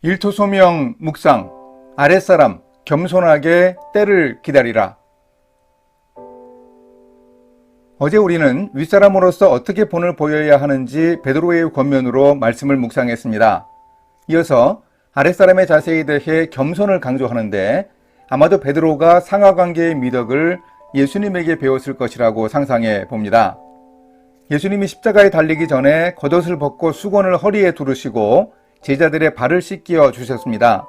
일토소명 묵상 아랫사람 겸손하게 때를 기다리라. 어제 우리는 윗사람으로서 어떻게 본을 보여야 하는지 베드로의 권면으로 말씀을 묵상했습니다. 이어서 아랫사람의 자세에 대해 겸손을 강조하는데 아마도 베드로가 상하관계의 미덕을 예수님에게 배웠을 것이라고 상상해 봅니다. 예수님이 십자가에 달리기 전에 겉옷을 벗고 수건을 허리에 두르시고 제자들의 발을 씻겨 주셨습니다.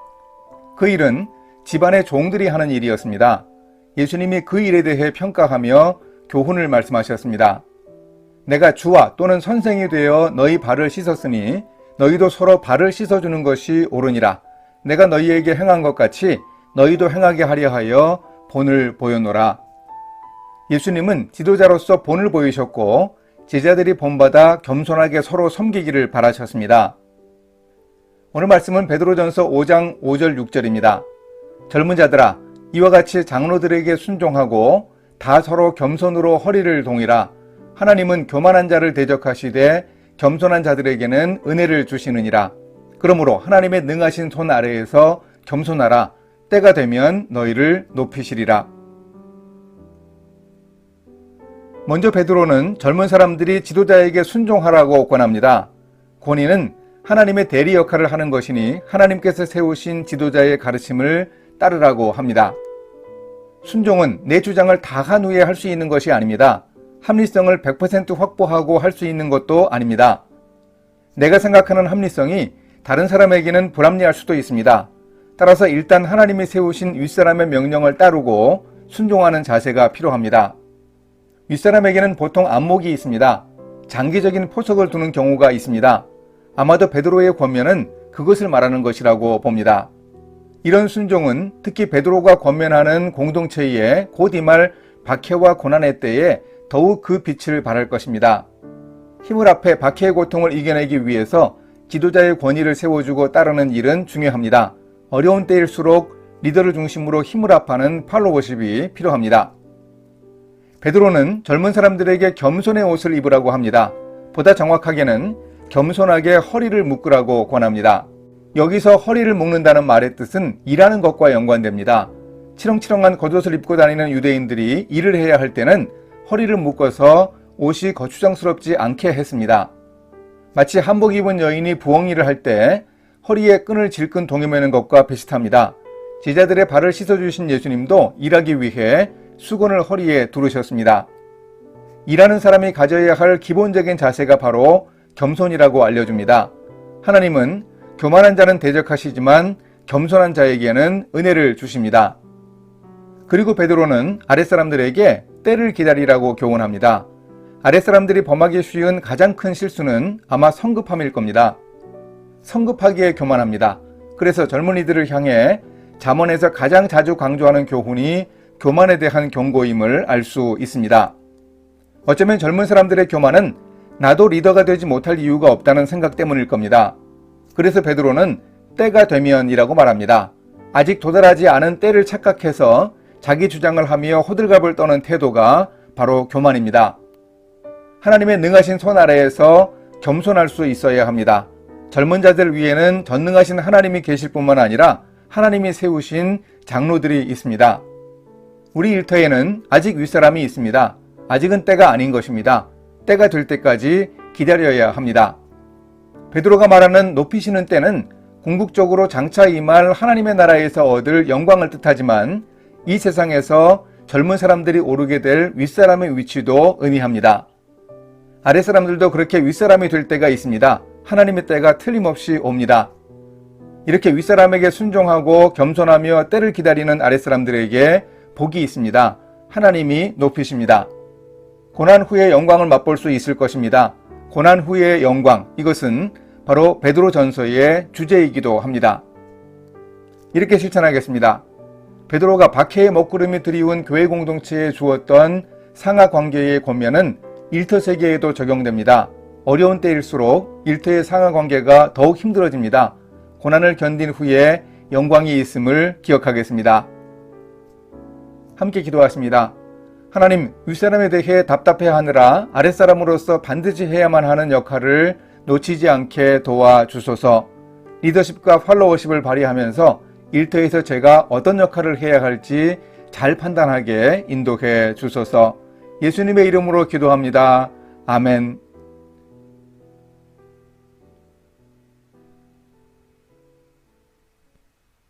그 일은 집안의 종들이 하는 일이었습니다. 예수님이 그 일에 대해 평가하며 교훈을 말씀하셨습니다. 내가 주와 또는 선생이 되어 너희 발을 씻었으니 너희도 서로 발을 씻어주는 것이 옳으니라. 내가 너희에게 행한 것 같이 너희도 행하게 하려 하여 본을 보였노라. 예수님은 지도자로서 본을 보이셨고 제자들이 본받아 겸손하게 서로 섬기기를 바라셨습니다. 오늘 말씀은 베드로전서 5장 5절 6절입니다. 젊은 자들아 이와 같이 장로들에게 순종하고 다 서로 겸손으로 허리를 동이라 하나님은 교만한 자를 대적하시되 겸손한 자들에게는 은혜를 주시느니라. 그러므로 하나님의 능하신 손 아래에서 겸손하라. 때가 되면 너희를 높이시리라. 먼저 베드로는 젊은 사람들이 지도자에게 순종하라고 권합니다. 권위는 하나님의 대리 역할을 하는 것이니 하나님께서 세우신 지도자의 가르침을 따르라고 합니다. 순종은 내 주장을 다 한 후에 할 수 있는 것이 아닙니다. 합리성을 100% 확보하고 할 수 있는 것도 아닙니다. 내가 생각하는 합리성이 다른 사람에게는 불합리할 수도 있습니다. 따라서 일단 하나님이 세우신 윗사람의 명령을 따르고 순종하는 자세가 필요합니다. 윗사람에게는 보통 안목이 있습니다. 장기적인 포석을 두는 경우가 있습니다. 아마도 베드로의 권면은 그것을 말하는 것이라고 봅니다. 이런 순종은 특히 베드로가 권면하는 공동체의 곧이말 박해와 고난의 때에 더욱 그 빛을 발할 것입니다. 힘을 앞에 박해의 고통을 이겨내기 위해서 지도자의 권위를 세워주고 따르는 일은 중요합니다. 어려운 때일수록 리더를 중심으로 힘을 합하는 팔로워십이 필요합니다. 베드로는 젊은 사람들에게 겸손의 옷을 입으라고 합니다. 보다 정확하게는 겸손하게 허리를 묶으라고 권합니다. 여기서 허리를 묶는다는 말의 뜻은 일하는 것과 연관됩니다. 치렁치렁한 겉옷을 입고 다니는 유대인들이 일을 해야 할 때는 허리를 묶어서 옷이 거추장스럽지 않게 했습니다. 마치 한복 입은 여인이 부엉이를 할 때 허리에 끈을 질끈 동여매는 것과 비슷합니다. 제자들의 발을 씻어주신 예수님도 일하기 위해 수건을 허리에 두르셨습니다. 일하는 사람이 가져야 할 기본적인 자세가 바로 겸손이라고 알려줍니다. 하나님은 교만한 자는 대적하시지만 겸손한 자에게는 은혜를 주십니다. 그리고 베드로는 아랫사람들에게 때를 기다리라고 교훈합니다. 아랫사람들이 범하기 쉬운 가장 큰 실수는 아마 성급함일 겁니다. 성급하기에 교만합니다. 그래서 젊은이들을 향해 잠언에서 가장 자주 강조하는 교훈이 교만에 대한 경고임을 알 수 있습니다. 어쩌면 젊은 사람들의 교만은 나도 리더가 되지 못할 이유가 없다는 생각 때문일 겁니다. 그래서 베드로는 때가 되면이라고 말합니다. 아직 도달하지 않은 때를 착각해서 자기 주장을 하며 호들갑을 떠는 태도가 바로 교만입니다. 하나님의 능하신 손 아래에서 겸손할 수 있어야 합니다. 젊은 자들 위에는 전능하신 하나님이 계실 뿐만 아니라 하나님이 세우신 장로들이 있습니다. 우리 일터에는 아직 윗사람이 있습니다. 아직은 때가 아닌 것입니다. 때가 될 때까지 기다려야 합니다. 베드로가 말하는 높이시는 때는 궁극적으로 장차 임할 하나님의 나라에서 얻을 영광을 뜻하지만 이 세상에서 젊은 사람들이 오르게 될 윗사람의 위치도 의미합니다. 아랫사람들도 그렇게 윗사람이 될 때가 있습니다. 하나님의 때가 틀림없이 옵니다. 이렇게 윗사람에게 순종하고 겸손하며 때를 기다리는 아랫사람들에게 복이 있습니다. 하나님이 높이십니다. 고난 후의 영광을 맛볼 수 있을 것입니다. 고난 후의 영광, 이것은 바로 베드로 전서의 주제이기도 합니다. 이렇게 실천하겠습니다. 베드로가 박해의 먹구름이 드리운 교회 공동체에 주었던 상하 관계의 권면은 일터 세계에도 적용됩니다. 어려운 때일수록 일터의 상하 관계가 더욱 힘들어집니다. 고난을 견딘 후에 영광이 있음을 기억하겠습니다. 함께 기도하십니다. 하나님, 윗사람에 대해 답답해하느라 아랫사람으로서 반드시 해야만 하는 역할을 놓치지 않게 도와주소서. 리더십과 팔로워십을 발휘하면서 일터에서 제가 어떤 역할을 해야 할지 잘 판단하게 인도해 주소서 예수님의 이름으로 기도합니다. 아멘.